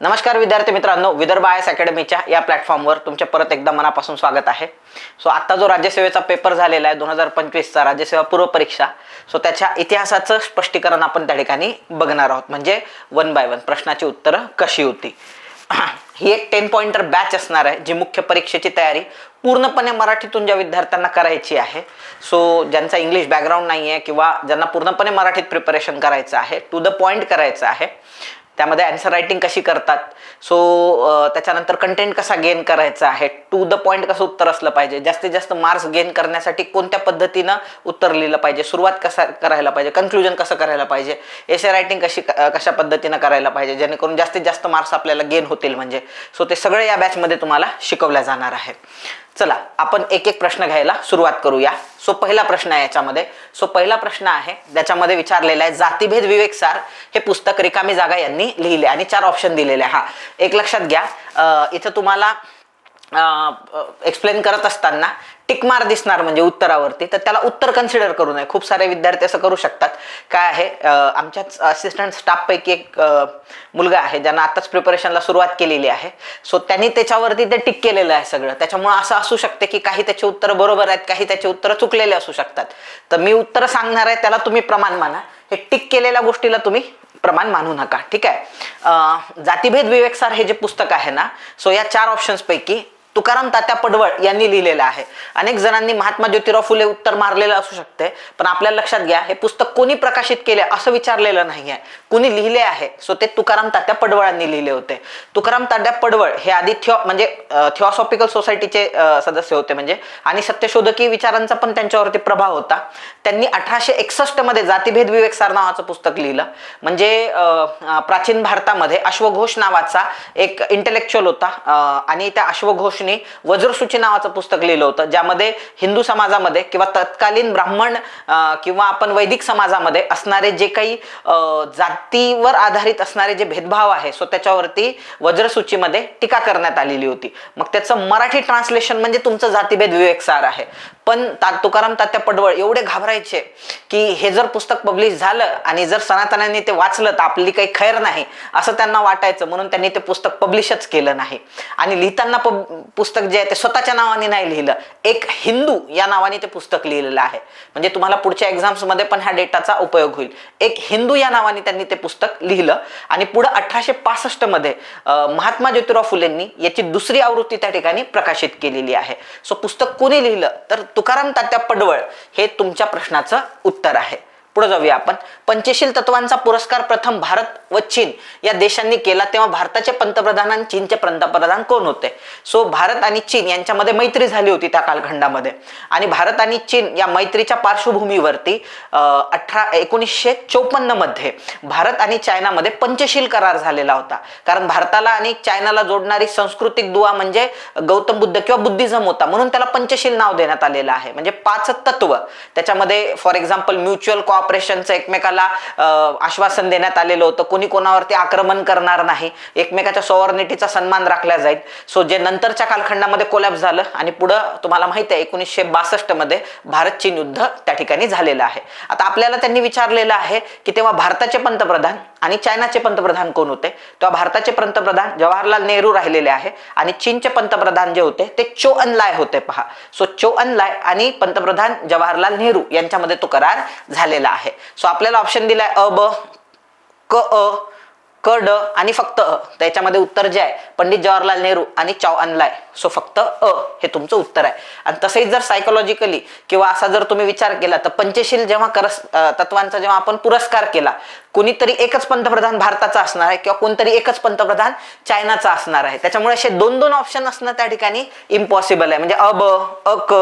नमस्कार विद्यार्थी मित्रांनो विदर्भ आय एस अकॅडमीच्या या प्लॅटफॉर्मवर तुमचे परत एकदा मनापासून स्वागत आहे. सो आत्ता जो राज्यसेवेचा पेपर झालेला आहे दोन हजार पंचवीसचा राज्यसेवा पूर्व परीक्षा सो त्याच्या इतिहासाचं स्पष्टीकरण आपण त्या ठिकाणी बघणार आहोत. म्हणजे वन बाय वन प्रश्नाची उत्तरं कशी होती. ही एक टेन पॉइंटर बॅच असणार आहे जी मुख्य परीक्षेची तयारी पूर्णपणे मराठीतून ज्या विद्यार्थ्यांना करायची आहे. सो ज्यांचा इंग्लिश बॅकग्राऊंड नाही आहे किंवा ज्यांना पूर्णपणे मराठीत प्रिपरेशन करायचं आहे टू द पॉईंट करायचं आहे त्यामध्ये अँसर रायटिंग कशी करतात? सो त्याच्यानंतर कंटेंट कसा गेन करायचा आहे? टू द पॉईंट कसं उत्तर असलं पाहिजे? जास्तीत जास्त मार्क्स गेन करण्यासाठी कोणत्या पद्धतीनं उत्तर लिहिलं पाहिजे? सुरुवात कसा करायला पाहिजे? कन्क्लुजन कसं करायला पाहिजे? एसे रायटिंग कशी कशा पद्धतीनं करायला पाहिजे? जेणेकरून जास्तीत जास्त मार्क्स आपल्याला गेन होतील म्हणजे. सो ते सगळे या बॅचमध्ये तुम्हाला शिकवल्या जाणार आहे चला आपण एक एक प्रश्न घ्यायला सुरुवात करूया. सो पहिला प्रश्न आहे याच्यामध्ये. सो पहिला प्रश्न आहे ज्याच्यामध्ये विचारलेला आहे जातीभेद विवेक सार हे पुस्तक रिकामी जागा यांनी लिहिले आणि चार ऑप्शन दिलेले. आहे. हा एक लक्षात घ्या. इथं तुम्हाला एक्सप्लेन करत असताना टिकमार दिसणार म्हणजे उत्तरावरती. तर त्याला उत्तर कन्सिडर करू नये. खूप सारे विद्यार्थी असं करू शकतात. काय आहे? आमच्याच असिस्टंट स्टाफपैकी एक मुलगा आहे. ज्यांना आताच प्रिपरेशनला सुरुवात केलेली आहे. सो त्यांनी त्याच्यावरती ते टिक केलेलं आहे सगळं. त्याच्यामुळं असं असू शकते की काही त्याचे उत्तरं बरोबर आहेत काही त्याचे उत्तरं चुकलेले असू शकतात. तर मी उत्तरं सांगणार आहे त्याला तुम्ही प्रमाण माना. हे टिक केलेल्या गोष्टीला तुम्ही प्रमाण मानू नका. ठीक आहे? जातीभेद विवेकसार हे जे पुस्तक आहे ना सो या चार ऑप्शन्सपैकी तुकाराम तात्या पडवळ यांनी लिहिलेलं आहे. अनेक जणांनी महात्मा ज्योतिराव फुले उत्तर मारलेलं असू शकते पण आपल्या लक्षात घ्या हे पुस्तक कोणी प्रकाशित केले असं विचारलेलं नाही आहे कुणी लिहिले आहे सो ते तुकाराम तात्या पडवळांनी लिहिले होते. तुकाराम तात्या पडवळ हे आधी थिओ म्हणजे थिओसॉफिकल सोसायटीचे सदस्य होते म्हणजे आणि सत्यशोधकी विचारांचा पण त्यांच्यावरती प्रभाव होता. त्यांनी अठराशे एकसष्टमध्ये जातीभेद विवेकसार नावाचं पुस्तक लिहिलं. म्हणजे प्राचीन भारतामध्ये अश्वघोष नावाचा एक इंटेलेक्च्युअल होता आणि त्या अश्वघोष अश्वघोषने वज्रसूची नावाचं पुस्तक लिहिलं होतं ज्यामध्ये हिंदू समाजामध्ये किंवा तत्कालीन ब्राह्मण किंवा आपण वैदिक समाजामध्ये असणारे जे काही अं, जातीवर आधारित असणारे जे भेदभाव आहे सो त्याच्यावरती वज्रसूचीमध्ये टीका करण्यात आलेली होती. मग त्याचं मराठी ट्रान्सलेशन म्हणजे तुमचं जातीभेद विवेकसार आहे. पण ता तुकाराम तात्या पडवळ एवढे घाबरायचे की हे जर पुस्तक पब्लिश झालं आणि जर सनातनांनी ते वाचलं तर आपली काही खैर नाही असं त्यांना वाटायचं. म्हणून त्यांनी ते पुस्तक पब्लिशच केलं नाही. आणि लिहिताना पब पुस्तक जे आहे ते स्वतःच्या नावाने नाही लिहिलं. एक हिंदू या नावाने ते पुस्तक लिहिलेलं आहे. म्हणजे तुम्हाला पुढच्या एक्झाम्समध्ये पण ह्या डेटाचा उपयोग होईल. एक हिंदू या नावाने त्यांनी ते पुस्तक लिहिलं. आणि पुढं अठराशे पासष्टमध्ये महात्मा ज्योतिराव फुलेंनी याची दुसरी आवृत्ती त्या ठिकाणी प्रकाशित केलेली आहे. सो पुस्तक कोणी लिहिलं? तर तुकाराम तात्या पडवळ हे तुमच्या प्रश्नाचं उत्तर आहे. पुढे जाऊया आपण. पंचशील तत्वांचा पुरस्कार प्रथम भारत व चीन या देशांनी केला तेव्हा भारताचे पंतप्रधान आणि चीनचे पंतप्रधान कोण होते? सो भारत आणि चीन यांच्यामध्ये मैत्री झाली होती त्या कालखंडामध्ये. आणि भारत आणि चीन या मैत्रीच्या पार्श्वभूमीवरती अठरा एकोणीसशे चौपन्नमध्ये भारत आणि चायनामध्ये पंचशील करार झालेला होता. कारण भारताला आणि चायनाला जोडणारी सांस्कृतिक दुवा म्हणजे गौतम बुद्ध किंवा बुद्धिझम होता म्हणून त्याला पंचशील नाव देण्यात आलेलं आहे. म्हणजे पाच तत्व त्याच्यामध्ये फॉर एक्झाम्पल म्युच्युअल कॉप कॉपरेशनचं एकमेकाला आश्वासन देण्यात आलेलं होतं. कोणी कोणावरती आक्रमण करणार नाही. एकमेकाच्या सॉवर्निटीचा सन्मान राखला जाईल. सो जे नंतरच्या कालखंडामध्ये कोलॅप्स झालं आणि पुढं तुम्हाला माहिती आहे एकोणीसशे बासष्टमध्ये भारत चीन युद्ध त्या ठिकाणी झालेलं आहे. आता आपल्याला त्यांनी विचारलेलं आहे की तेव्हा भारताचे पंतप्रधान आणि चायनाचे पंतप्रधान कोण होते? तेव्हा भारताचे पंतप्रधान जवाहरलाल नेहरू राहिलेले आहे. आणि चीनचे पंतप्रधान जे होते ते चो अन लाय होते पहा. सो चो अन लाय आणि पंतप्रधान जवाहरलाल नेहरू यांच्यामध्ये तो करार झालेला आहे. सो आपल्याला ऑप्शन दिलाय अ ब क अ क ड आणि फक्त अ. त्याच्यामध्ये उत्तर जे आहे पंडित जवाहरलाल नेहरू आणि चाव अनलाय सो फक्त अ हे तुमचं उत्तर आहे. आणि तसेही जर सायकोलॉजिकली किंवा असा जर तुम्ही विचार केला तर पंचशील जेव्हा करस तत्वांचा जेव्हा आपण पुरस्कार केला कोणीतरी एकच पंतप्रधान भारताचा असणार आहे किंवा कोणतरी एकच पंतप्रधान चायनाचा असणार आहे. त्याच्यामुळे असे दोन दोन ऑप्शन असणं त्या ठिकाणी इम्पॉसिबल आहे. म्हणजे अब अक अ क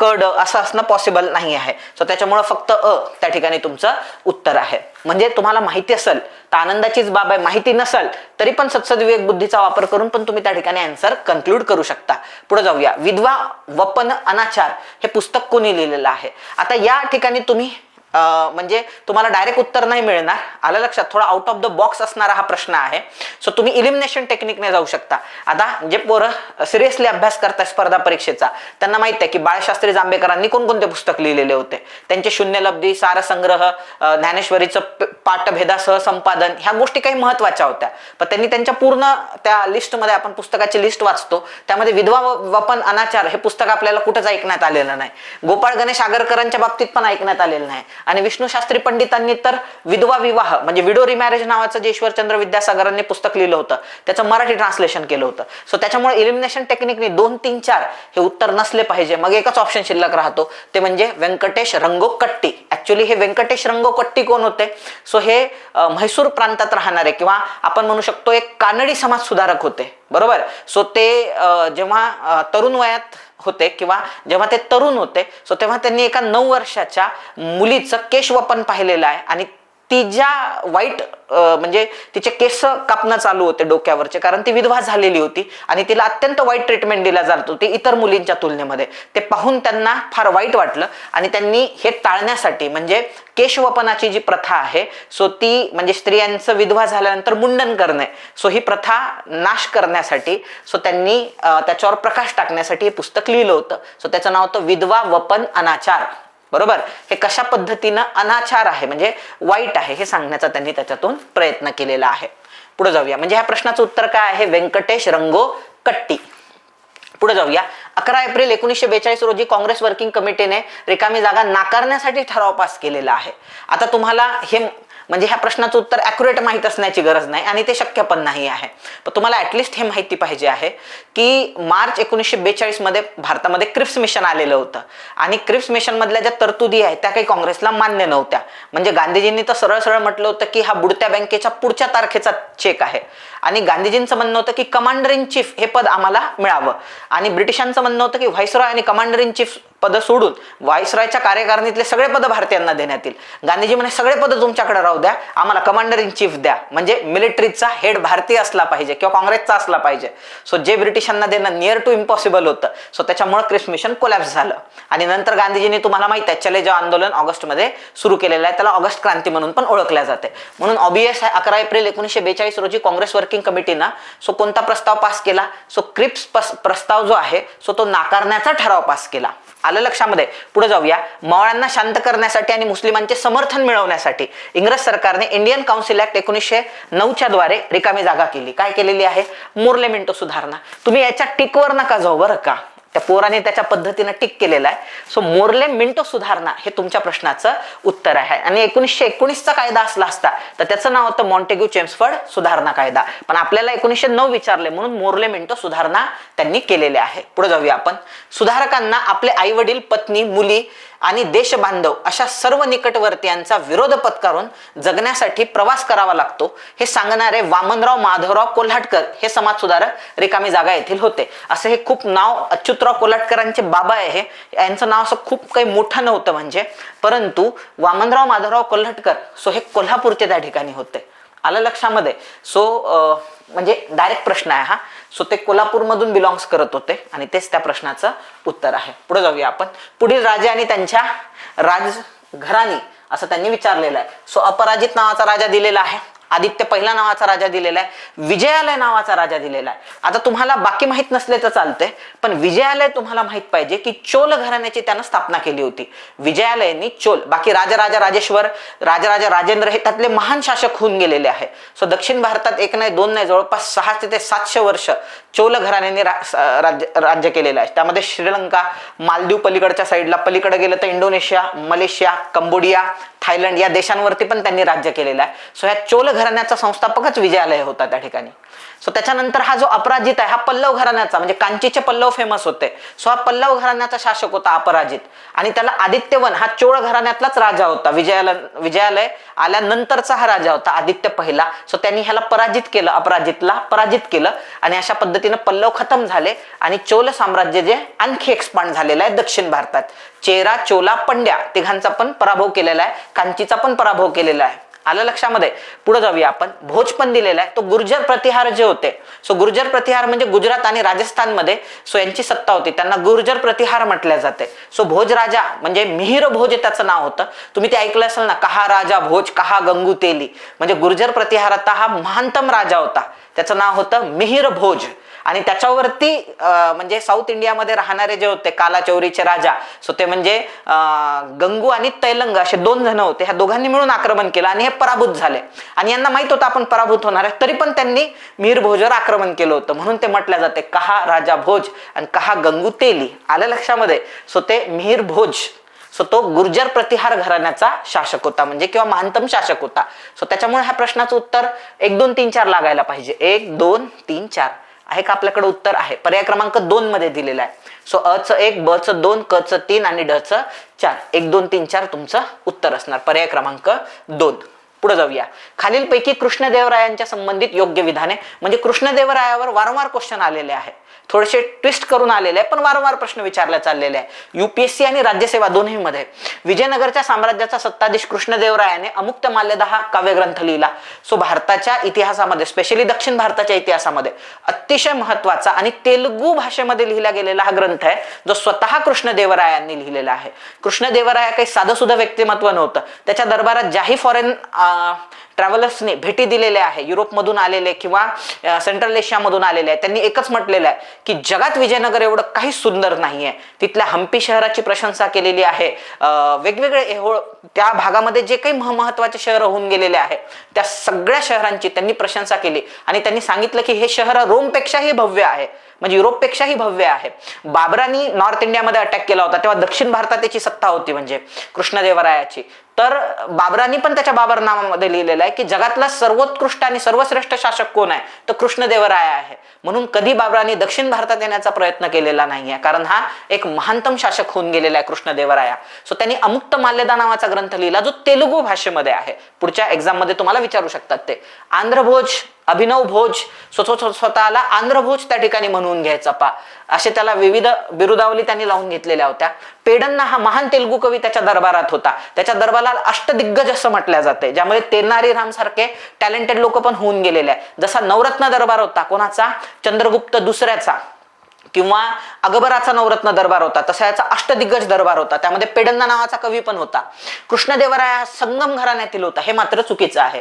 क ड असं असणं पॉसिबल नाही आहे. सो त्याच्यामुळे फक्त अ त्या ठिकाणी तुमचं उत्तर आहे. म्हणजे तुम्हाला माहिती असेल तर आनंदाचीच बाब आहे. माहिती नसेल तरी पण सत्सदविवेक बुद्धीचा वापर करून पण तुम्ही त्या ठिकाणी आन्सर कन्क्लूड करू शकता. पुढे जाऊया. विधवा वपन अनाचार हे पुस्तक कोणी लिहिलेलं आहे? आता या ठिकाणी तुम्ही म्हणजे तुम्हाला डायरेक्ट उत्तर नाही मिळणार. आलं लक्षात? थोडा आउट ऑफ द बॉक्स असणारा हा प्रश्न आहे. सो तुम्ही इलिमिनेशन टेक्निकने जाऊ शकता. आता जे पोरं सिरियसली अभ्यास करताय स्पर्धा परीक्षेचा त्यांना माहीत आहे की बाळशास्त्री जांभेकरांनी कोणकोणते पुस्तक लिहिलेले होते? त्यांचे शून्यलब्धी सारसंग्रह ज्ञानेश्वरीचं पाठभेदासह संपादन ह्या गोष्टी काही महत्त्वाच्या होत्या. पण त्यांनी त्यांच्या पूर्ण त्या लिस्टमध्ये आपण पुस्तकाची लिस्ट वाचतो. त्यामध्ये विधवा वपन अनाचार हे पुस्तक आपल्याला कुठंच ऐकण्यात आलेलं नाही. गोपाळ गणेश आगरकरांच्या बाबतीत पण ऐकण्यात आलेलं नाही. आणि विष्णू शास्त्री पंडितांनी तर विधवा विवाह म्हणजे विडो रिमॅरेज नावाचं जे ईश्वरचंद्र विद्यासागरांनी पुस्तक लिहिलं होतं त्याचं मराठी ट्रान्सलेशन केलं होतं. सो त्याच्यामुळे इलिमिनेशन टेक्निकने दोन तीन चार हे उत्तर नसले पाहिजे. मग एकच ऑप्शन शिल्लक राहतो ते म्हणजे व्यंकटेश रंगोकट्टी. ऍक्च्युली हे व्यंकटेश रंगोकट्टी कोण होते? सो हे म्हैसूर प्रांतात राहणारे किंवा आपण म्हणू शकतो एक कानडी समाज सुधारक होते. बरोबर? सो ते जेव्हा तरुण वयात होते किंवा जेव्हा ते तरुण होते सो तेव्हा त्यांनी एका नऊ वर्षाच्या मुलीचं केशवपन पाहिलेलं आहे आणि ती ज्या वाईट म्हणजे तिचे केस कापणं चालू होते डोक्यावरचे कारण ती विधवा झालेली होती आणि तिला अत्यंत वाईट ट्रीटमेंट दिला जात होती इतर मुलींच्या तुलनेमध्ये. ते पाहून त्यांना फार वाईट वाटलं आणि त्यांनी हे टाळण्यासाठी म्हणजे केशवपनाची जी प्रथा आहे सो ती म्हणजे स्त्रियांचं विधवा झाल्यानंतर मुंडन करणे सो ही प्रथा नाश करण्यासाठी सो त्यांनी त्याच्यावर प्रकाश टाकण्यासाठी हे पुस्तक लिहिलं होतं. सो त्याचं नाव होतं विधवा वपन अनाचार. बरोबर? हे कशा पद्धतीनं अनाचार आहे? म्हणजे वाईट आहे हे सांगण्याचा त्यांनी त्याच्यातून प्रयत्न केलेला आहे. पुढे जाऊया. म्हणजे ह्या प्रश्नाचं उत्तर काय आहे? व्यंकटेश रंगो कट्टी. पुढे जाऊया. अकरा एप्रिल एकोणीसशे बेचाळीस रोजी काँग्रेस वर्किंग कमिटीने रिकामी जागा नाकारण्यासाठी ठराव पास केलेला आहे. आता तुम्हाला हे म्हणजे ह्या प्रश्नाचं उत्तर ॲक्युरेट माहीत असण्याची गरज नाही आणि ते शक्य पण नाही आहे. पण तुम्हाला ॲटलिस्ट हे माहिती पाहिजे आहे की मार्च एकोणीसशे बेचाळीसमध्ये भारतामध्ये क्रिप्स मिशन आलेलं होतं. आणि क्रिप्स मिशन मधल्या ज्या तरतुदी आहेत त्या काही काँग्रेसला मान्य नव्हत्या. म्हणजे गांधीजींनी तर सरळ सरळ म्हटलं होतं की हा बुडत्या बँकेच्या पुढच्या तारखेचा चेक आहे. आणि गांधीजींचं म्हणणं होतं की कमांडर इन चीफ हे पद आम्हाला मिळावं. आणि ब्रिटिशांचं म्हणणं होतं की व्हायसरॉय आणि कमांडर इन चीफ पद सोडून व्हाईसरॉयच्या कार्यकारिणीतले सगळे पद भारतीयांना देण्यात येईल. गांधीजी म्हणे सगळे पद तुमच्याकडे राहू द्या आम्हाला कमांडर इन चीफ द्या. म्हणजे मिलिटरीचा हेड भारतीय असला पाहिजे किंवा काँग्रेसचा असला पाहिजे. सो जे ब्रिटिशांना देणं नियर टू इम्पॉसिबल होतं. सो त्याच्यामुळे क्रिस मिशन कोलॅप्स झालं. आणि नंतर गांधीजींनी तुम्हाला माहीत आहे चले जाव आंदोलन ऑगस्टमध्ये सुरू केलेलं आहे. त्याला ऑगस्ट क्रांती म्हणून पण ओळखल्या जाते. म्हणून ऑबियस आहे अकरा एप्रिल एकोणीसशे बेचाळीस रोजी काँग्रेस वर्किंग कमिटीनं सो कोणता प्रस्ताव पास केला? सो क्रिप्स पस- प्रस्ताव जो आहे सो तो नाकारण्याचा ठराव पास केला. आलं लक्षामध्ये. पुढे जाऊया. मवाळांना शांत करण्यासाठी आणि मुस्लिमांचे समर्थन मिळवण्यासाठी इंग्रज सरकारने इंडियन काउन्सिल ऍक्ट एकोणीसशे नऊच्या द्वारे रिकामी जागा केली. काय केलेली आहे? मोर्ले मिंटो सुधारणा. तुम्ही याच्या टिकवर नका जाऊ बरं का? त्या पोराने त्याच्या पद्धतीनं टिक केलेला आहे. सो मोर्ले मिंटो सुधारणा हे तुमच्या प्रश्नाचं उत्तर आहे. आणि एकोणीसशे एकोणीसचा कायदा असला असता तर त्याचं नाव होतं मॉन्टेग्यू चेम्सफर्ड सुधारणा कायदा. पण आपल्याला एकोणीसशे नऊ विचारले म्हणून मोर्ले मिंटो सुधारणा त्यांनी केलेले आहे. पुढे जाऊया आपण. सुधारकांना आपले आई वडील पत्नी मुली आणि देशबांधव अशा सर्व निकटवर्तीयांचा विरोध पत्करून जगण्यासाठी प्रवास करावा लागतो. हे सांगणारे वामनराव माधवराव कोल्हाटकर हे समाज सुधारक रिकामी जागा येथील होते. असं हे खूप नाव अच्युतराव कोल्हाटकरांचे बाबा आहे यांचं नाव असं खूप काही मोठं नव्हतं म्हणजे. परंतु वामनराव माधवराव कोल्हाटकर सो हे कोल्हापूरचे त्या ठिकाणी होते. आलं लक्षामध्ये? सो म्हणजे डायरेक्ट प्रश्न आहे हा. सो ते कोल्हापूरमधून बिलॉंग्स करत होते आणि तेच त्या प्रश्नाचं उत्तर आहे. पुढे जाऊया आपण. पुढील राजे आणि त्यांच्या राज घराणी असं त्यांनी विचारलेलं आहे. सो अपराजित नावाचा राजा दिलेला आहे. आदित्य पहिला नावाचा राजा दिलेला आहे. विजयालय नावाचा राजा दिलेला आहे. आता तुम्हाला बाकी माहीत नसले तर चालतंय पण विजयालय तुम्हाला माहीत पाहिजे की चोल घराण्याची त्यानं स्थापना केली होती. विजयालयांनी चोल बाकी राजराजा राजेश्वर राजराजा राजेंद्र हे त्यातले महान शासक होऊन गेलेले आहे. सो दक्षिण भारतात एक नाही दोन नाही जवळपास सहा ते सातशे वर्ष चोल घराण्याने राज्य राज्य केलेलं आहे. त्यामध्ये श्रीलंका मालदीव पलीकडच्या साईडला पलीकडे गेलं तर इंडोनेशिया मलेशिया कंबोडिया थायलंड या देशांवरती पण त्यांनी राज्य केलेलं आहे. सो ह्या चोल घराण्याचा संस्थापकच विजयालय होता त्या ठिकाणी. सो त्याच्यानंतर हा जो अपराजित आहे हा पल्लव घराण्याचा म्हणजे कांचीचे पल्लव फेमस होते. सो हा पल्लव घराण्याचा शासक होता अपराजित. आणि त्याला आदित्यवन हा चोळ घराण्यातलाच राजा होता. विजयालय विजयालय आल्यानंतरचा हा राजा होता आदित्य पहिला. सो त्यांनी ह्याला पराजित केलं अपराजितला पराजित केलं. आणि अशा पद्धतीनं पल्लव खतम झाले आणि चोल साम्राज्य जे आणखी एक्सपांड झालेलं आहे दक्षिण भारतात. चेरा चोला पंड्या तिघांचा पण पराभव केलेला आहे. कांचीचा पण पराभव केलेला आहे. आलं लक्षामध्ये. पुढे जाऊया आपण. भोज पण दिलेला आहे. तो गुर्जर प्रतिहार जे होते सो गुर्जर प्रतिहार म्हणजे गुजरात आणि राजस्थानमध्ये सो यांची सत्ता होती. त्यांना गुर्जर प्रतिहार म्हटल्या जाते. सो भोज राजा म्हणजे मिहिर भोज त्याचं नाव होतं. तुम्ही ते ऐकलं असेल ना कहा राजा भोज कहा गंगू तेली म्हणजे गुर्जर प्रतिहाराचा हा महानतम राजा होता. त्याचं नाव होतं मिहिर भोज. आणि त्याच्यावरती म्हणजे साऊथ इंडियामध्ये राहणारे जे होते कालाचौरीचे राजा सो ते म्हणजे गंगू आणि तैलंग असे दोन जण होते. ह्या दोघांनी मिळून आक्रमण केलं आणि हे पराभूत झाले. आणि यांना माहीत होतं आपण पराभूत होणार आहे तरी पण त्यांनी मीर भोजवर आक्रमण केलं होतं. म्हणून ते म्हटलं जाते कहा राजा भोज आणि कहा गंगू तेली. आलं लक्षामध्ये? सो ते मिहिर भोज सो तो गुर्जर प्रतिहार घराण्याचा शासक होता म्हणजे किंवा महानतम शासक होता. सो त्याच्यामुळे ह्या प्रश्नाचं उत्तर एक दोन तीन चार लागायला पाहिजे. एक दोन तीन चार. आहे का आपल्याकडे उत्तर आहे? पर्याय क्रमांक दोन मध्ये दिलेला आहे. सो अ च एक ब च दोन क च तीन आणि ड च चार. एक दोन तीन चार तुमचं उत्तर असणार. पर्याय क्रमांक दोन. पुढे जाऊया. खालीलपैकी कृष्णदेवरायांच्या संबंधित योग्य विधाने म्हणजे कृष्णदेवरायावर वारंवार क्वेश्चन आलेले आहे थोडेसे ट्विस्ट करून आलेले आहे पण वारंवार प्रश्न विचारले चाललेले आहे युपीएससी आणि राज्यसेवा दोन्ही मध्ये विजयनगरच्या साम्राज्याचा सत्ताधीश कृष्णदेवरायाने अमुक्त माल्यदा हा काव्यग्रंथ लिहिला. सो भारताच्या इतिहासामध्ये स्पेशली दक्षिण भारताच्या इतिहासामध्ये अतिशय महत्त्वाचा आणि तेलुगू भाषेमध्ये लिहिला गेलेला हा ग्रंथ आहे जो स्वतः कृष्णदेवरायांनी लिहिलेला आहे. कृष्णदेवराया काही साधं सुद्धा व्यक्तिमत्व नव्हतं. त्याच्या दरबारात ज्याही फॉरेन ट्रॅव्हलर्सने भेटी दिलेल्या आहे युरोपमधून आलेले किंवा सेंट्रल एशियामधून आलेले आहे त्यांनी एकच म्हटलेलं आहे की जगात विजयनगर एवढं काही सुंदर नाहीये. तिथल्या हम्पी शहराची प्रशंसा केलेली आहे. वेगवेगळे एहोळ त्या भागामध्ये जे काही महत्त्वाचे शहर होऊन गेलेले आहे त्या सगळ्या शहरांची त्यांनी प्रशंसा केली. आणि त्यांनी सांगितलं की हे शहर रोमपेक्षाही भव्य आहे म्हणजे युरोपपेक्षाही भव्य आहे. बाबरांनी नॉर्थ इंडियामध्ये अटॅक केला होता तेव्हा दक्षिण भारतात त्याची सत्ता होती म्हणजे कृष्णदेवरायाची. तर बाबरांनी पण त्याच्या बाबर नामामध्ये लिहिलेलं आहे की जगातला सर्वोत्कृष्ट आणि सर्वश्रेष्ठ शासक कोण आहे? तर कृष्णदेवराय आहे. म्हणून कधी बाबरांनी दक्षिण भारतात येण्याचा प्रयत्न केलेला नाहीये. कारण हा एक महानतम शासक होऊन गेलेला आहे कृष्णदेवराया. सो त्यांनी अमुक्त माल्यदा नावाचा ग्रंथ लिहिला जो तेलुगू भाषेमध्ये आहे. पुढच्या एक्झाममध्ये तुम्हाला विचारू शकतात ते. आंध्रभोज अभिनव भोज स्वतः स्व- स्वतःला आंध्रभोज त्या ठिकाणी म्हणून घ्यायचा पा. असे त्याला विविध बिरुदावली त्यांनी लावून घेतलेल्या होत्या. पेडन्ना हा महान तेलुगू कवी त्याच्या दरबारात होता. त्याच्या दरबाराला अष्टदिग्गज असं म्हटलं जाते ज्यामध्ये तेनारी राम सारखे टॅलेंटेड लोक पण होऊन गेलेले आहे जसा नवरत्न दरबार होता कोणाचा? चंद्रगुप्त दुसऱ्याचा. किंवा अकबराचा नवरत्न दरबार होता तसा याचा अष्टदिग्गज दरबार होता त्यामध्ये पेडन्ना नावाचा कवी पण होता. कृष्णदेवराय हा संगम घराण्यातील होता हे मात्र चुकीचं आहे.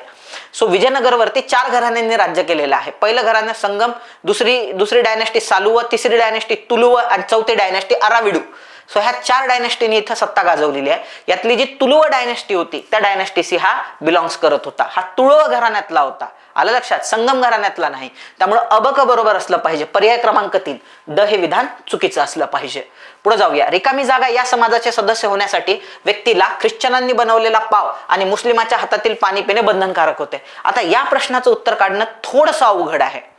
सो विजयनगरवरती चार घराण्यांनी राज्य केलेलं आहे. पहिलं घराणं संगम दुसरी दुसरी डायनेस्टी सालुव तिसरी डायनेस्टी तुलुव आणि चौथी डायनेस्टी अराविडू. सो ह्या चार डायनेस्टीने इथं सत्ता गाजवलेली आहे. यातली जी तुलुव डायनेस्टी होती त्या डायनेस्टीशी हा बिलॉंग्स करत होता. हा तुळव घराण्यातला होता. आलं लक्षात? संगम घराण्यातला नाही. त्यामुळं अबक बरोबर असलं पाहिजे. पर्याय क्रमांक तीन. द हे विधान चुकीचं असलं पाहिजे. पुढे जाऊया. रिकामी जागा या समाजाचे सदस्य होण्यासाठी व्यक्तीला ख्रिश्चनांनी बनवलेला पाव आणि मुस्लिमाच्या हातातील पाणी पिणे बंधनकारक होते. आता या प्रश्नाचं उत्तर काढणं थोडंसं अवघड आहे.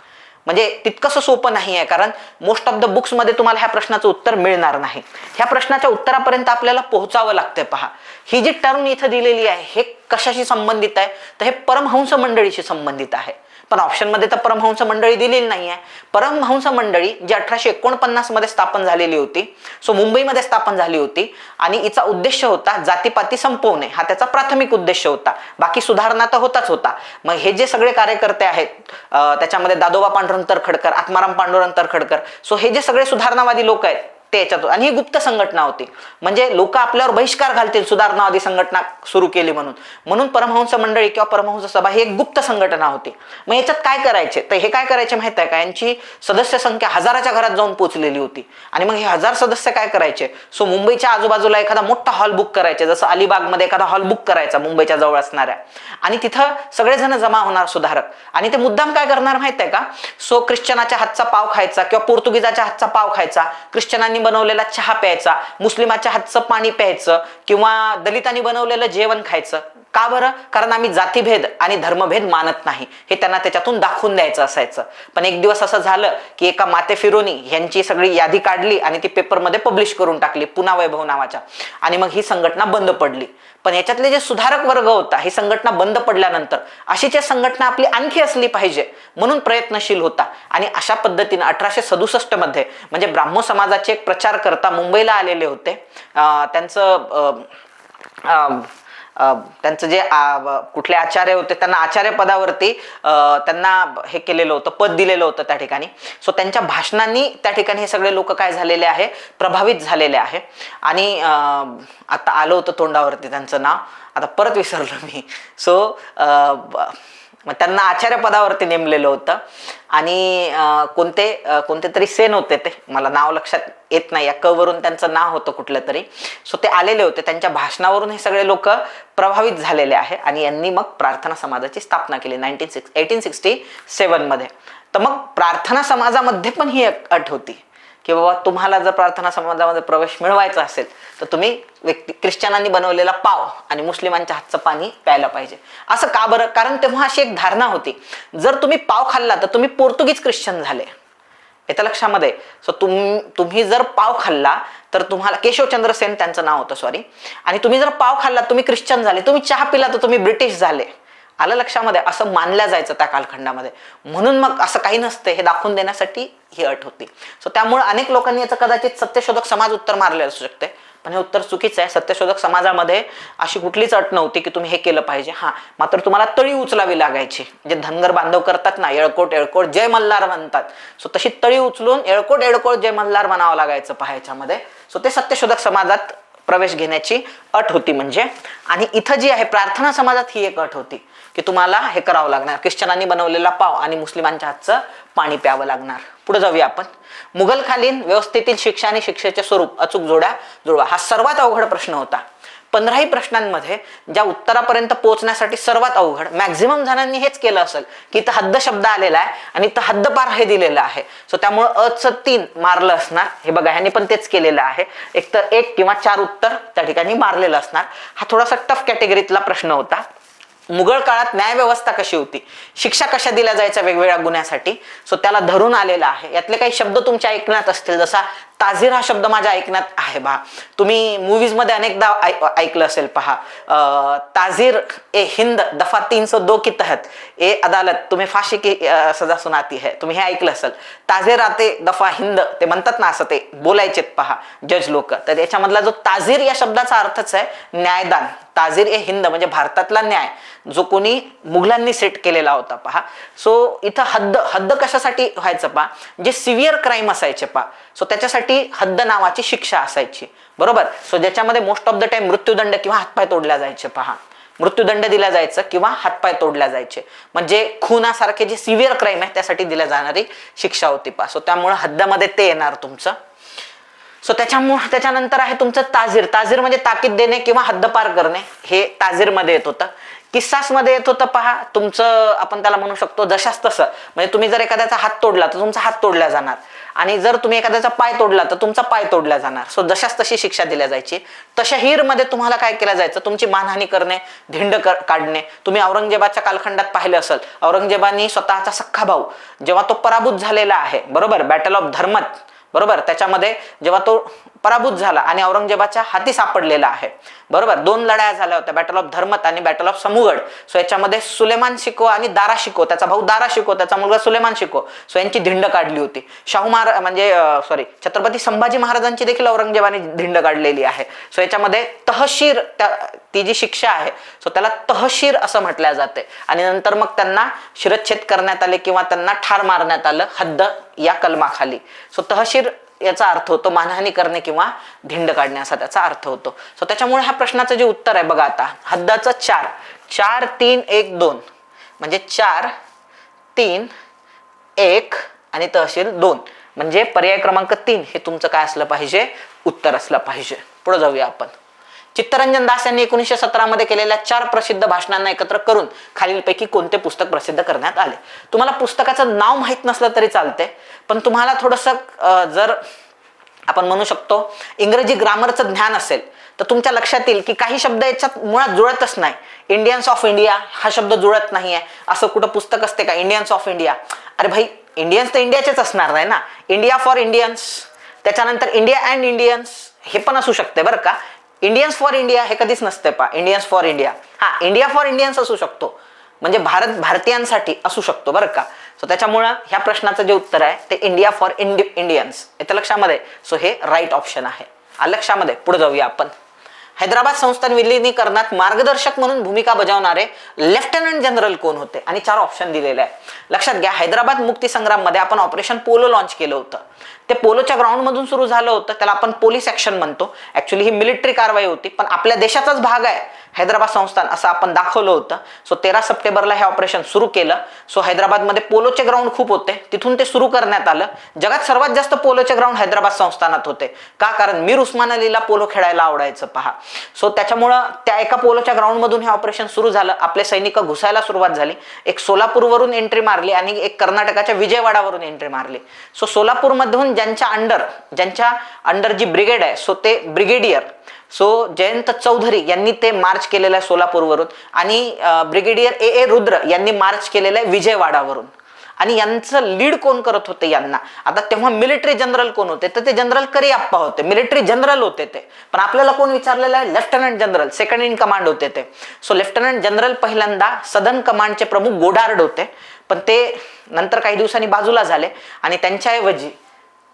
म्हणजे तितकंसं सोपं नाही आहे कारण मोस्ट ऑफ द बुक्समध्ये तुम्हाला ह्या प्रश्नाचं उत्तर मिळणार नाही. ह्या प्रश्नाच्या उत्तरापर्यंत आपल्याला पोहोचावं लागतंय पहा. ही जी टर्म इथं दिलेली आहे हे कशाशी संबंधित आहे? तर हे परमहंस मंडळीशी संबंधित आहे. पण ऑप्शनमध्ये तर परमहंस मंडळी दिलेली नाही आहे परमहंस मंडळी जी अठराशे एकोणपन्नासमध्ये स्थापन झालेली होती सो मुंबईमध्ये स्थापन झाली होती आणि हिचा उद्देश होता जातीपाती संपवणे. हा त्याचा प्राथमिक उद्देश होता. बाकी सुधारणा तर होताच होता. मग हे जे सगळे कार्यकर्ते आहेत त्याच्यामध्ये दादोबा पांडुरंग तरखडकर आत्माराम पांडुरंग तरखडकर सो हे जे सगळे सुधारणावादी लोक आहेत ते याच्यात आणि ही गुप्त संघटना होती. म्हणजे लोक आपल्यावर बहिष्कार घालतील सुधारणावादी संघटना सुरू केली म्हणून. म्हणून परमहंस मंडळी किंवा परमहंस सभा ही एक गुप्त संघटना होती. मग याच्यात काय करायचे? तर हे काय करायचे माहीत आहे का? यांची सदस्य संख्या हजाराच्या घरात जाऊन पोहोचलेली होती. आणि मग हे हजार सदस्य काय करायचे? सो मुंबईच्या आजूबाजूला एखादा मोठा हॉल बुक करायचे. जसं अलिबागमध्ये एखादा हॉल बुक करायचा मुंबईच्या जवळ असणाऱ्या. आणि तिथं सगळेजण जमा होणार सुधारक. आणि ते मुद्दाम काय करणार माहीत आहे का? सो ख्रिश्चनाच्या हातचा पाव खायचा किंवा पोर्तुगीजाच्या हातचा पाव खायचा. ख्रिश्चनांनी बनवलेला चहा प्यायचा मुस्लिमाच्या हातचं पाणी प्यायचं किंवा दलितांनी बनवलेलं जेवण खायचं का बरं? कारण आम्ही जातीभेद आणि धर्मभेद मानत नाही. हे त्यांना त्याच्यातून दाखवून द्यायचं असायचं. पण एक दिवस असं झालं की एका माते फिरोनी यांची सगळी यादी काढली आणि ती पेपरमध्ये पब्लिश करून टाकली पुना वैभव नावाच्या. आणि मग ही संघटना बंद पडली. पण याच्यातले जे सुधारक वर्ग होता ही संघटना बंद पडल्यानंतर अशीच संघटना आपली आणखी असली पाहिजे म्हणून प्रयत्नशील होता. आणि अशा पद्धतीने अठराशे सदुसष्टमध्ये म्हणजे ब्राह्मो समाजाचे एक प्रचार करता मुंबईला आलेले होते. अं, त्यांचं अं, अं, त्यांचं जे कुठले आचार्य होते त्यांना आचार्य पदावरती त्यांना हे केलेलं होतं पद दिलेलं होतं त्या ठिकाणी. सो त्यांच्या भाषणांनी त्या ठिकाणी हे सगळे लोक काय झालेले आहे प्रभावित झालेले आहे. आणि आता आलं होतं तोंडावरती त्यांचं नाव. आता परत विसरलो मी. सो मग त्यांना आचार्य पदावरती नेमलेलं होतं. आणि कोणते कोणते तरी सेन होते ते. मला नाव लक्षात येत नाही. या क वरून त्यांचं नाव होतं कुठलं तरी. सो ते आलेले होते. त्यांच्या भाषणावरून हे सगळे लोक प्रभावित झालेले आहे. आणि यांनी मग प्रार्थना समाजाची स्थापना केली नाईन्टीन सिक्स एटीन सिक्स्टी सेवनमध्ये तर मग प्रार्थना समाजामध्ये पण ही अट होती. की बाबा तुम्हाला जर प्रार्थना समाजामध्ये प्रवेश मिळवायचा असेल तर तुम्ही व्यक्ती ख्रिश्चनांनी बनवलेला पाव आणि मुस्लिमांच्या हातचं पाणी प्यायला पाहिजे. असं का बरं? कारण तेव्हा अशी एक धारणा होती. जर तुम्ही पाव खाल्ला तर तुम्ही पोर्तुगीज ख्रिश्चन झाले. येत्या लक्षामध्ये सो तुम तुम्ही जर पाव खाल्ला तर तुम्हाला केशवचंद्र सेन त्यांचं नाव होतं सॉरी आणि तुम्ही जर पाव खाल्ला तुम्ही ख्रिश्चन झाले. तुम्ही चहा पिला तर तुम्ही ब्रिटिश झाले. आलं लक्षामध्ये असं मानल्या जायचं त्या कालखंडामध्ये. म्हणून मग असं काही नसतं हे दाखवून देण्यासाठी ही अट होती. सो त्यामुळे अनेक लोकांनी याचं कदाचित सत्यशोधक समाज उत्तर मारले असू शकते. पण हे उत्तर चुकीचं आहे. सत्यशोधक समाजामध्ये अशी कुठलीच अट नव्हती की तुम्ही हे केलं पाहिजे. हां मात्र तुम्हाला तळी उचलावी लागायची. जे धनगर बांधव करतात ना येळकोट येळकोट जय मल्हार म्हणतात. सो तशी तळी उचलून येळकोट येळकोट जय मल्हार म्हणावं लागायचं पहायच्यामध्ये सो ते सत्यशोधक समाजात प्रवेश घेण्याची अट होती म्हणजे. आणि इथं जी आहे प्रार्थना समाजात ही एक अट होती. की तुम्हाला हे करावं लागणार. ख्रिश्चनांनी बनवलेला पाव आणि मुस्लिमांच्या हातचं पाणी प्यावं लागणार. पुढे जाऊया आपण. मुघलखालीन व्यवस्थेतील शिक्षा आणि शिक्षेचे स्वरूप अचूक जोड्या जुळवा. हा सर्वात अवघड प्रश्न होता. पंधराही प्रश्नांमध्ये ज्या उत्तरापर्यंत पोहोचण्यासाठी सर्वात अवघड मॅक्झिमम जणांनी हेच केलं असेल की इथं हद्द शब्द आलेला आहे आणि इथं हद्दपार हे दिलेलं आहे. सो त्यामुळं अच तीन मारलं असणार. हे बघा ह्याने पण तेच केलेलं आहे. एक तर एक किंवा चार उत्तर त्या ठिकाणी मारलेलं असणार. हा थोडासा टफ कॅटेगरीतला प्रश्न होता. मुघल काळात न्यायव्यवस्था कशी होती? शिक्षा कशा दिल्या जायच्या वेगवेगळ्या गुन्ह्यासाठी? सो त्याला धरून आलेला आहे. यातले काही शब्द तुमच्या ऐकण्यात असतील. जसा ताझीर हा शब्द माझ्या ऐकण्यात आहे पहा तुम्ही मूवीजमध्ये मध्ये अनेकदा ऐ- ऐकलं असेल पहा. अं, ए हिंद दफा तीन सौ दो की तहत. ए अदालत तुम्ही फाशी की सजा सुनाती है. तुम्ही हे ऐकलं असेल. ताझीर आते दफा हिंद ते म्हणतात ना असं ते बोलायचेत पहा जज लोक. तर याच्यामधला जो ताझीर या शब्दाचा अर्थच आहे न्यायदान. ताजीर ए हिंद म्हणजे भारतातला न्याय जो कोणी मुघलांनी सेट केलेला होता पहा. सो इथं हद्द हद्द कशासाठी व्हायचं पहा? जे सिव्हिअर क्राईम असायचे पहा. सो त्याच्यासाठी हद्द नावाची शिक्षा असायची. बरोबर? सो ज्याच्यामध्ये मोस्ट ऑफ द टाइम मृत्यूदंड किंवा हातपाय तोडल्या जायचे पहा. मृत्यूदंड दिला जायचं किंवा हातपाय तोडल्या जायचे. म्हणजे खुनासारखे जे सिव्हिअर क्राईम आहे त्यासाठी दिल्या जाणारी शिक्षा होती पहा. सो त्यामुळे हद्दामध्ये ते येणार तुमचं. सो त्याच्यामुळे त्याच्यानंतर आहे तुमचं ताजीर. ताजीर म्हणजे ताकीद देणे किंवा हद्दपार करणे. हे ताजीरमध्ये येत होतं. किस्सासमध्ये येत होतं पहा तुमचं आपण त्याला म्हणू शकतो जशास तसं म्हणजे तुम्ही जर एखाद्याचा हात तोडला तर तुमचा हात तोडला जाणार. आणि जर तुम्ही एखाद्याचा पाय तोडला तर तुमचा पाय तोडला जाणार. सो जशास तशी शिक्षा दिल्या जायची. तशहीरमध्ये तुम्हाला काय केलं जायचं? तुमची मानहानी करणे धिंड कर- काढणे. तुम्ही औरंगजेबाच्या कालखंडात पाहिलं असेल. औरंगजेबानी स्वतःचा सख्खा भाऊ. जेव्हा तो पराभूत झालेला आहे बरोबर? बॅटल ऑफ धर्मत बरोबर? त्याच्यामध्ये जेव्हा तो पराभूत झाला आणि औरंगजेबाच्या हाती सापडलेला आहे. बरोबर? दोन लढाया झाल्या होत्या. बॅटल ऑफ धर्मत आणि बॅटल ऑफ समुगड. सो याच्यामध्ये सुलेमान शिको आणि दारा शिको. त्याचा भाऊ दारा शिको त्याचा मुलगा सुलेमान शिको. सो यांची धिंड काढली होती. शाहू महाराज म्हणजे सॉरी छत्रपती संभाजी महाराजांची देखील औरंगजेबाने धिंड काढलेली आहे. सो याच्यामध्ये तहशीर त्या ती जी शिक्षा आहे सो त्याला तहशीर असं म्हटलं जाते. आणि नंतर मग त्यांना शिरच्छेद करण्यात आले किंवा त्यांना ठार मारण्यात आलं हद्द या कलमाखाली. सो तहशीर याचा अर्थ होतो मानहानी करणे किंवा धिंड काढणे असा त्याचा अर्थ होतो. सो त्याच्यामुळे ह्या प्रश्नाचं जे उत्तर आहे बघा आता हद्दाचं चार चार तीन एक दोन. म्हणजे चार तीन एक आणि तहसील दोन. म्हणजे पर्याय क्रमांक तीन हे तुमचं काय असलं पाहिजे? उत्तर असलं पाहिजे. पुढे जाऊया आपण. चित्तरंजन दास यांनी एकोणीसशे सतरामध्ये केलेल्या चार प्रसिद्ध भाषणांना एकत्र करून खालीलपैकी कोणते पुस्तक प्रसिद्ध करण्यात आले? तुम्हाला पुस्तकाचं नाव माहीत नसलं तरी चालते पण तुम्हाला थोडंसं जर आपण म्हणू शकतो इंग्रजी ग्रामरचं ज्ञान असेल तर तुमच्या लक्षात येईल की काही शब्द याच्यात मुळात जुळतच नाही. इंडियन्स ऑफ इंडिया हा शब्द जुळत नाहीये. असं कुठं पुस्तक असते का? इंडियन्स ऑफ इंडिया अरे भाई इंडियन्स तर इंडियाचेच असणार नाही ना? इंडिया फॉर इंडियन्स त्याच्यानंतर इंडिया अँड इंडियन्स हे पण असू शकते बरं का? इंडियन्स फॉर इंडिया हे कधीच नसते पा इंडियन्स फॉर इंडिया हा इंडिया फॉर इंडियन्स असू शकतो. म्हणजे भारत भारतीयांसाठी असू शकतो बरं का? सो त्याच्यामुळं ह्या प्रश्नाचं जे उत्तर आहे ते इंडिया फॉर इंडि इंडियन्स येतं लक्षामध्ये. सो हे राईट ऑप्शन आहे. लक्षामध्ये. पुढे जाऊया आपण. हैदराबाद संस्थान विलिनीकरणात मार्गदर्शक म्हणून भूमिका बजावणारे लेफ्टनंट जनरल कोण होते? आणि चार ऑप्शन दिलेले आहे लक्षात घ्या हैदराबाद मुक्ती संग्राममध्ये आपण ऑपरेशन पोलो लॉन्च केलं होतं. ते पोलोच्या ग्राउंडमधून सुरू झालं होतं त्याला आपण पोलीस ॲक्शन म्हणतो. ॲक्च्युली ही मिलिटरी कारवाई होती पण आपल्या देशाचाच भाग आहे. हैदराबाद संस्थान असं आपण दाखवलं होतं. सो तेरा सप्टेंबरला हे ऑपरेशन सुरू केलं. सो हैदराबादमध्ये पोलोचे ग्राउंड खूप होते. तिथून ते सुरू करण्यात आलं. जगात सर्वात जास्त पोलोचे ग्राउंड हैदराबाद संस्थानात होते. का? कारण मीर उस्मान अलीला पोलो खेळायला आवडायचं पहा. सो त्याच्यामुळं त्या एका पोलोच्या ग्राउंडमधून हे ऑपरेशन सुरू झालं. आपले सैनिक घुसायला सुरुवात झाली. एक सोलापूरवरून एंट्री मारली आणि एक कर्नाटकाच्या विजयवाडावरून एंट्री मारली. सो सोलापूरमधून ज्यांच्या अंडर ज्यांच्या अंडर जी ब्रिगेड आहे सो ते ब्रिगेडियर सो जयंत चौधरी यांनी ते मार्च केलेलं आहे सोलापूरवरून आणि ब्रिगेडियर ए ए रुद्र यांनी मार्च केलेलं आहे विजयवाडावरून. आणि यांचं लीड कोण करत होते यांना? आता तेव्हा मिलिटरी जनरल कोण होते? तर ते जनरल करिअप्पा होते. मिलिटरी जनरल होते ते. पण आपल्याला कोण विचारलेलं आहे? Lieutenant general second in command होते ते. सो लेफ्टनंट जनरल पहिल्यांदा सदन कमांडचे प्रमुख गोडार्ड होते. पण ते नंतर काही दिवसांनी बाजूला झाले आणि त्यांच्याऐवजी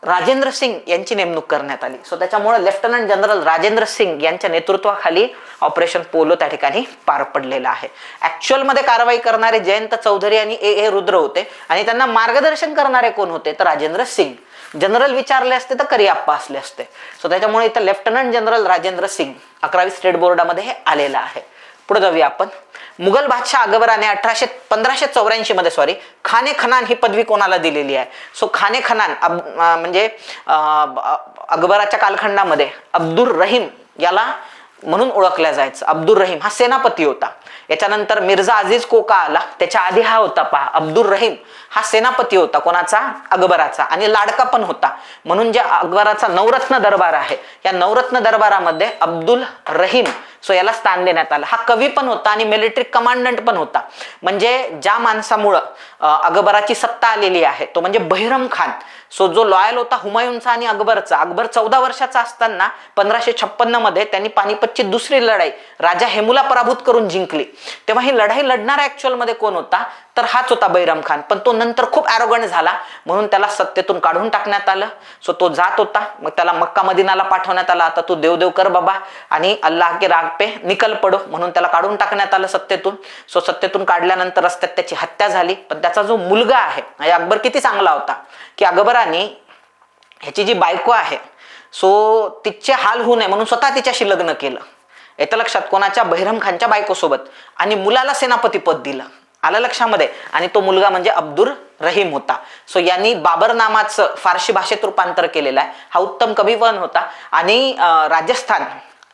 राजेंद्र सिंग यांची नेमणूक करण्यात आली. सो त्याच्यामुळे लेफ्टनंट जनरल राजेंद्र सिंग यांच्या नेतृत्वाखाली ऑपरेशन पोलो त्या ठिकाणी पार पडलेलं आहे. ऍक्च्युअलमध्ये कारवाई करणारे जयंत चौधरी आणि ए ए रुद्र होते आणि त्यांना मार्गदर्शन करणारे कोण होते? तर राजेंद्र सिंग. जनरल विचारले असते तर करिअप्पा असले असते. सो त्याच्यामुळे इथं लेफ्टनंट जनरल राजेंद्र सिंग अकरावी स्टेट बोर्डामध्ये हे आलेलं आहे. पुढे जाऊया आपण. मुघल बादशाह अकबराने अठराशे पंधराशे चौऱ्याऐंशी मध्ये सॉरी खाने खनान ही पदवी कोणाला दिलेली आहे? सो खाने खनान अब- म्हणजे अकबराच्या कालखंडामध्ये अब्दुल रहीम याला म्हणून ओळखल्या जायचं. अब्दुल रहीम हा सेनापती होता. याच्यानंतर मिर्झा अजीज कोका आला. त्याच्या आधी हा होता पहा अब्दुल रहीम. हा सेनापती होता कोणाचा? अकबराचा. आणि लाडका पण होता. म्हणून जे अकबराचा नवरत्न दरबार आहे या नवरत्न दरबारामध्ये अब्दुल रहीम सो याला स्थान देण्यात आलं. हा कवी पण होता आणि मिलिटरी कमांडंट पण होता. म्हणजे ज्या माणसामुळं अकबराची सत्ता आलेली आहे तो म्हणजे बहिरम खान. सो जो लॉयल होता हुमायूनचा आणि अकबरचा अकबर चौदा वर्षाचा असताना पंधराशे छप्पन्नमध्ये त्यांनी पानिपतची दुसरी लढाई राजा हेमूला पराभूत करून जिंकली. तेव्हा ही लढाई लढणारा ऍक्च्युअलमध्ये कोण होता? तर हाच होता बैरम खान. पण तो नंतर खूप ॲरोगण झाला. म्हणून त्याला सत्तेतून काढून टाकण्यात आलं. सो तो जात होता. मग त्याला मक्का मदिनाला पाठवण्यात आला. आता तू देवदेव कर बाबा. आणि अल्लाह के राग पे निकल पडो. म्हणून त्याला काढून टाकण्यात आलं सत्तेतून. सो सत्तेतून काढल्यानंतर रस्त्यात त्याची हत्या झाली. पण त्याचा जो मुलगा आहे अकबर किती चांगला होता? की अकबराने ह्याची जी बायको आहे सो तिचे हाल होऊ नये म्हणून स्वतः तिच्याशी लग्न केलं. येतं लक्षात कोणाच्या बहिरम खानच्या बायकोसोबत? आणि मुलाला सेनापती पद दिलं. आलं लक्षामध्ये? आणि तो मुलगा म्हणजे अब्दुल रहीम होता. सो यांनी बाबर नामाचं फारशी भाषेत रूपांतर केलेलं आहे. हा उत्तम कवी वन होता. आणि राजस्थान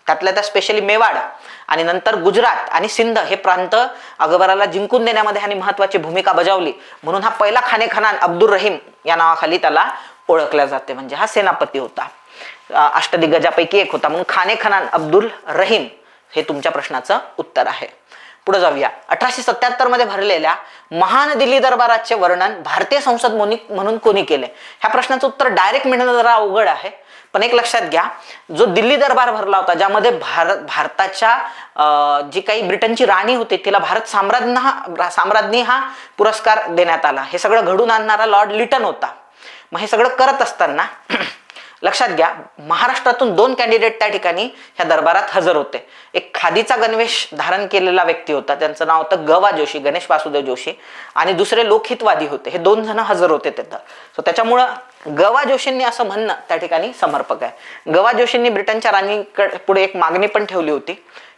त्यातल्या त्या स्पेशली मेवाड आणि नंतर गुजरात आणि सिंध हे प्रांत अकबराला जिंकून देण्यामध्ये आणि महत्वाची भूमिका बजावली. म्हणून हा पहिला खाने खनान अब्दुल रहीम या नावाखाली त्याला ओळखल्या जाते. म्हणजे हा सेनापती होता. अष्टदिग्गजापैकी एक होता. म्हणून खाने खनान अब्दुल रहीम हे तुमच्या प्रश्नाचं उत्तर आहे. पुढे जाऊया. अठराशे सत्याहत्तरमध्ये भरलेल्या महान दिल्ली दरबाराचे वर्णन भारतीय संसद म्हणून कोणी केले? ह्या प्रश्नाचं उत्तर डायरेक्ट मिळणं जरा अवघड आहे. पण एक लक्षात घ्या जो दिल्ली दरबार भरला होता ज्यामध्ये भारत भारताच्या जी काही ब्रिटनची राणी होती तिला भारत साम्राज्ञ हा साम्राज्ञी हा पुरस्कार देण्यात आला. हे सगळं घडून आणणारा लॉर्ड लिटन होता. मग हे सगळं करत असताना लक्षात घ्या महाराष्ट्रातून दोन कॅन्डिडेट त्या ठिकाणी ह्या दरबारात हजर होते. एक खादीचा गणवेश धारण केलेला व्यक्ती होता त्यांचं नाव होतं गवा जोशी गणेश वासुदेव जोशी. आणि दुसरे लोकहितवादी होते हे दोन जण हजर होते तिथं. सो त्याच्यामुळं गवा जोशींनी असं म्हणणं त्या ठिकाणी समर्पक आहे. गवा जोशींनी ब्रिटनच्या राणीकडे पुढे एक मागणी पण ठेवली होती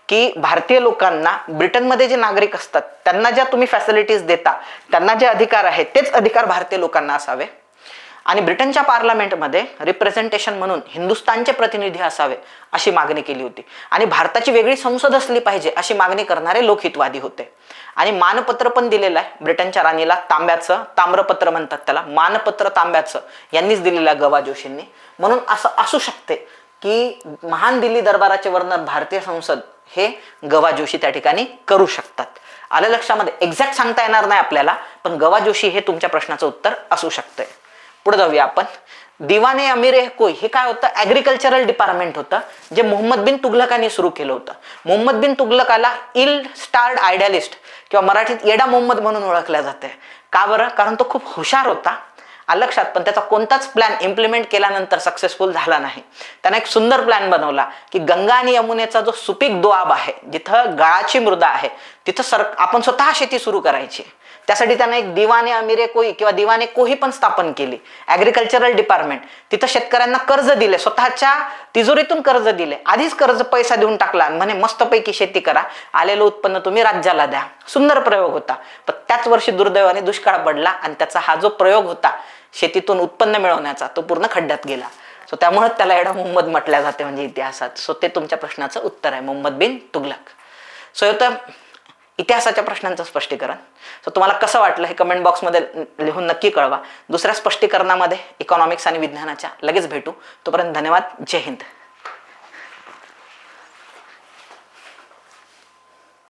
की भारतीय लोकांना ब्रिटनमध्ये जे नागरिक असतात त्यांना ज्या तुम्ही फॅसिलिटीज देता त्यांना जे अधिकार आहेत तेच अधिकार भारतीय लोकांना असावे. आणि ब्रिटनच्या पार्लमेंटमध्ये रिप्रेझेंटेशन म्हणून हिंदुस्थानचे प्रतिनिधी असावे अशी मागणी केली होती. आणि भारताची वेगळी संसद असली पाहिजे अशी मागणी करणारे लोकहितवादी होते. आणि मानपत्र पण दिलेलं आहे ब्रिटनच्या राणीला तांब्याचं ताम्रपत्र म्हणतात त्याला मानपत्र तांब्याचं यांनीच दिलेलं आहे गवा जोशींनी. म्हणून असं असू शकते की महान दिल्ली दरबाराचे वर्णन भारतीय संसद हे गवा जोशी त्या ठिकाणी करू शकतात. आलं लक्षामध्ये? एक्झॅक्ट सांगता येणार नाही आपल्याला पण गवा जोशी हे तुमच्या प्रश्नाचं उत्तर असू शकतंय. पुढे जाऊया आपण. दिवाने अमीर ए कोई हे काय होतं? ॲग्रिकल्चरल डिपार्टमेंट होतं जे मोहम्मद बिन तुगलकाने सुरू केलं होतं. मोहम्मद बिन तुगलकाला इल स्टार्ड आयडियालिस्ट किंवा मराठीत येडा मोहम्मद म्हणून ओळखल्या जाते. का बरं? कारण तो खूप हुशार होता. लक्षात? पण त्याचा कोणताच प्लॅन इम्प्लिमेंट केल्यानंतर सक्सेसफुल झाला नाही. त्याने एक सुंदर प्लॅन बनवला की गंगा आणि यमुनेचा जो सुपीक दोआब आहे जिथं गाळाची मृदा आहे तिथं सर आपण स्वतः शेती सुरू करायची. त्यासाठी त्यांना एक दिवाने अमिरे कोई किंवा दिवाने कोही पण स्थापन केली. ॲग्रिकल्चरल डिपार्टमेंट तिथं शेतकऱ्यांना कर्ज दिले. स्वतःच्या तिजोरीतून कर्ज दिले. आधीच कर्ज पैसा देऊन टाकला म्हणे मस्तपैकी शेती करा. आलेलं उत्पन्न तुम्ही राज्याला द्या. सुंदर प्रयोग होता. पण त्याच वर्षी दुर्दैवाने दुष्काळ पडला आणि त्याचा हा जो प्रयोग होता शेतीतून उत्पन्न मिळवण्याचा तो पूर्ण खड्ड्यात गेला. सो त्यामुळे त्याला एडा मोहम्मद म्हटल्या जाते म्हणजे इतिहासात. सो ते तुमच्या प्रश्नाचं उत्तर आहे. मोहम्मद बिन तुगलक. सो तर इतिहासाच्या प्रश्नांचं स्पष्टीकरण. सो तुम्हाला कसं वाटलं हे कमेंट बॉक्समध्ये लिहून नक्की कळवा. दुसऱ्या स्पष्टीकरणामध्ये इकॉनॉमिक्स आणि विज्ञानाच्या लगेच भेटू. तोपर्यंत धन्यवाद. जय हिंद.